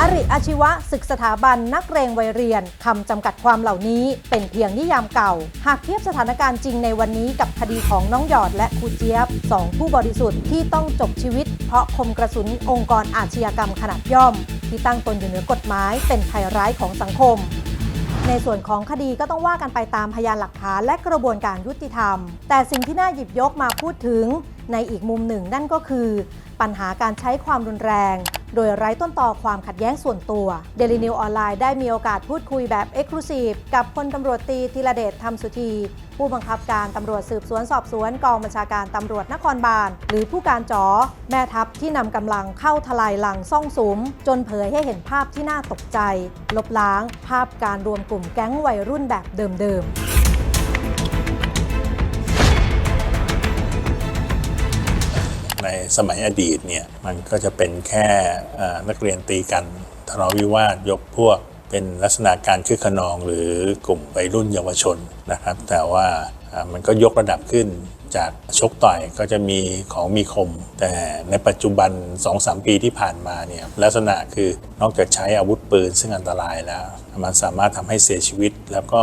อริอาชีวะศึกสถาบันนักเรงวัยเรียนคำจำกัดความเหล่านี้เป็นเพียงนิยามเก่า หากเทียบสถานการณ์จริงในวันนี้กับคดีของน้องหยอดและครูเจี๊ยบสองผู้บริสุทธิ์ที่ต้องจบชีวิต เพราะคมกระสุนองค์กรอาชญากรรมขนาดย่อม ที่ตั้งตนอยู่เหนือกฎหมายเป็นภัยร้ายของสังคมในส่วนของคดีก็ต้องว่ากันไปตามพยานหลักฐานและกระบวนการยุติธรรม แต่สิ่งที่น่าหยิบยกมาพูดถึงในอีกมุมหนึ่งนั่นก็คือ ปัญหาการใช้ความรุนแรง โดยไร้ต้นต่อความขัดแย้งส่วนตัว Daily New ออนไลน์ได้มีโอกาสพูดคุยแบบ e x c l u s i v e กับพลตำรวจตีธีรเดชธรรมสุธีผู้บังคับการตำรวจสืบสวนสอบสวนกองบัญชาการตำรวจนครบาล หรือผู้การจอแม่ทัพที่นำกำลังเข้าทลายหลังซ่องสุม จนเผยให้เห็นภาพที่น่าตกใจ ลบล้าง ภาพการรวมกลุ่มแก๊งวัยรุ่นแบบเดิมๆ ในสมัยอดีตเนี่ยมันก็จะเป็นแค่นักเรียนตีกันทะเลาะวิวาทยกพวกเป็นลักษณะการคึกขนองหรือกลุ่มวัยรุ่นเยาวชนนะครับ แต่ว่าอ่ามันก็ยกระดับขึ้นจากชกต่อยก็จะมีของมีคม แต่ในปัจจุบัน 2-3 ปีที่ผ่านมาเนี่ยลักษณะคือนอกจากใช้อาวุธปืนซึ่งอันตรายแล้ว มันสามารถทำให้เสียชีวิตแล้วก็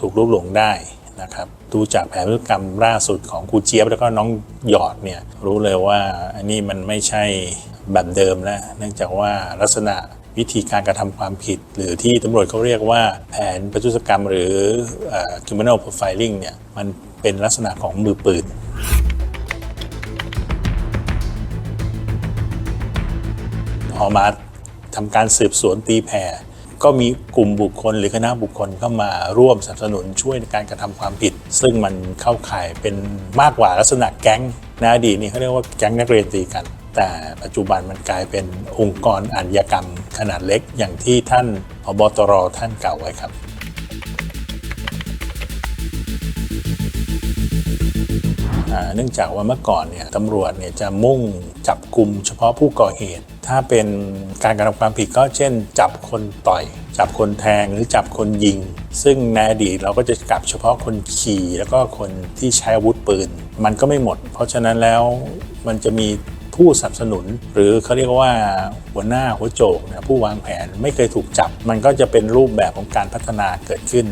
ถูกลุกหลงได้ นะครับดูจากแผนพฤติกรรมล่าสุดของครูเจี๊ยบแล้วก็น้องหยอดเนี่ยรู้เลยว่าอันนี้มันไม่ใช่แบบเดิมแล้วเนื่องจากว่าลักษณะวิธีการกระทำความผิด หรือที่ตำรวจเขาเรียกว่าแผนประทุษกรรมหรือเอ่อ criminal profiling เนี่ยมันเป็นลักษณะของมือปืนพอมาทำการสืบสวนตีแผ่ ก็มีกลุ่มบุคคลหรือคณะบุคคลเข้ามาร่วมสนับสนุนช่วยในการกระทำความผิด ซึ่งมันเข้าข่ายเป็นมากกว่าลักษณะแก๊งในอดีตนี่เขาเรียกว่าแก๊งนักเรียนตีกัน แต่ปัจจุบันมันกลายเป็นองค์กรอาชญากรรม ขนาดเล็กอย่างที่ท่านพบตรท่านกล่าวไว้ครับเนื่องจากว่าเมื่อก่อนเนี่ยตำรวจเนี่ยจะมุ่งจับกลุ่มเฉพาะผู้ก่อเหตุ ถ้าเป็นการกระทำความผิดก็เช่น จับคนต่อย จับคนแทงหรือจับคนยิง ซึ่งในอดีตเราก็จะจับเฉพาะคนขี่แล้วก็คนที่ใช้อาวุธปืน มันก็ไม่หมด เพราะฉะนั้นแล้วมันจะมีผู้สนับสนุน หรือเขาเรียกว่าหัวหน้าหัวโจกผู้วางแผนไม่เคยถูกจับ มันก็จะเป็นรูปแบบของการพัฒนาเกิดขึ้น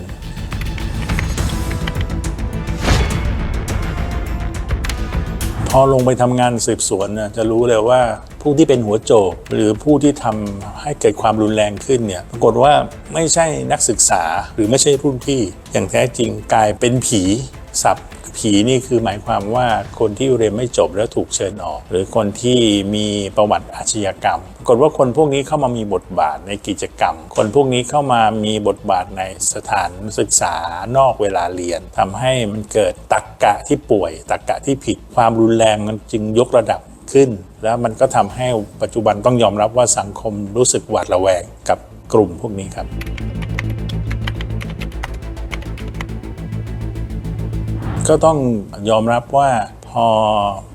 พอลงไปทำงานสืบสวนนะจะรู้เลยว่าผู้ที่เป็นหัวโจก หรือผู้ที่ทำให้เกิดความรุนแรงขึ้นเนี่ยปรากฏว่าไม่ใช่นักศึกษาหรือไม่ใช่รุ่นพี่อย่างแท้จริงกลายเป็นผีสับ ผีนี่คือหมายความว่าคนที่เรียนไม่จบแล้วถูกเชิญออก หรือคนที่มีประวัติอาชญากรรมปรากฏว่าคนพวกนี้เข้ามามีบทบาทในกิจกรรม คนพวกนี้เข้ามามีบทบาทในสถานศึกษานอกเวลาเรียนทำให้มันเกิดตักกะที่ป่วย ตักกะที่ผิดความรุนแรงมันจึงยกระดับขึ้น แล้วมันก็ทำให้ปัจจุบันต้องยอมรับว่าสังคมรู้สึกหวาดระแวงกับกลุ่มพวกนี้ครับ ก็ต้องยอมรับว่าพอ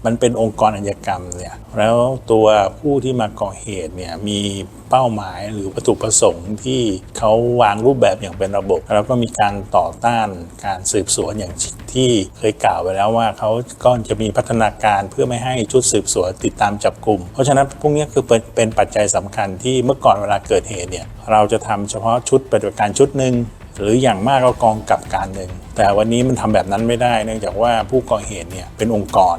มันเป็นองค์กรอาชญกรรมเนี่ยแล้วตัวผู้ที่มาก่อเหตุเนี่ยมีเป้าหมายหรือวัตถุประสงค์ที่เขาวางรูปแบบอย่างเป็นระบบ แล้วก็มีการต่อต้านการสืบสวนอย่างที่เคยกล่าวไปแล้วว่าเขาก็จะมีพัฒนาการเพื่อไม่ให้ชุดสืบสวนติดตามจับกลุ่ม เพราะฉะนั้นพวกนี้คือเป็นเป็นปัจจัยสำคัญที่เมื่อก่อนเวลาเกิดเหตุเนี่ยเราจะทำเฉพาะชุดปฏิบัติการชุดหนึ่ง หรืออย่างมากก็กองกับการหนึ่งแต่วันนี้มันทำแบบนั้นไม่ได้ เนื่องจากว่าผู้ก่อเหตุเนี่ยเป็นองค์กร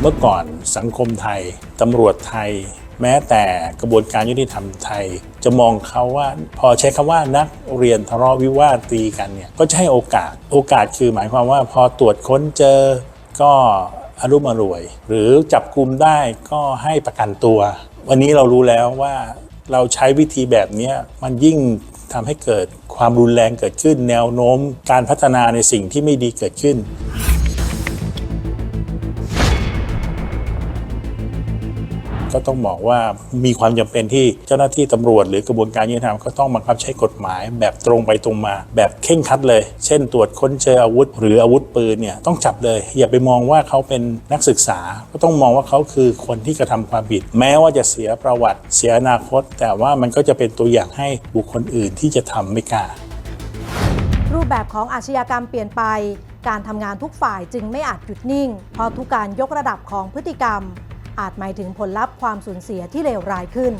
เมื่อก่อนสังคมไทยตำรวจไทย แม้แต่กระบวนการยุติธรรมไทย จะมองเขาว่า พอใช้คำว่านักเรียนทะเลาะวิวาทตีกันเนี่ยก็จะให้โอกาส โอกาสคือหมายความว่าพอตรวจค้นเจอก็อารุมอรวย หรือจับกลุ่มได้ก็ให้ประกันตัว วันนี้เรารู้แล้วว่าเราใช้วิธีแบบนี้มันยิ่งทำให้เกิดความรุนแรงเกิดขึ้น แนวโน้มการพัฒนาในสิ่งที่ไม่ดีเกิดขึ้น ก็ต้องบอกว่ามีความจำเป็นที่เจ้าหน้าที่ตำรวจหรือกระบวนการยุติธรรมก็ต้องบังคับใช้กฎหมาย แบบตรงไปตรงมา แบบเข่งคัดเลย เช่น ตรวจค้นเจออาวุธ หรืออาวุธปืนเนี่ยต้องจับเลย อย่าไปมองว่าเขาเป็นนักศึกษา ก็ต้องมองว่าเขาคือคนที่กระทำความผิด แม้ว่าจะเสียประวัติเสียอนาคต แต่ว่ามันก็จะเป็นตัวอย่างให้บุคคลอื่นที่จะทำไม่กล้ารูปแบบของอาชญากรรมเปลี่ยนไป การทำงานทุกฝ่ายจึงไม่อาจหยุดนิ่ง เพราะทุกการยกระดับของพฤติกรรม อาจหมายถึงผลลัพธ์ความสูญเสียที่เลวร้ายขึ้น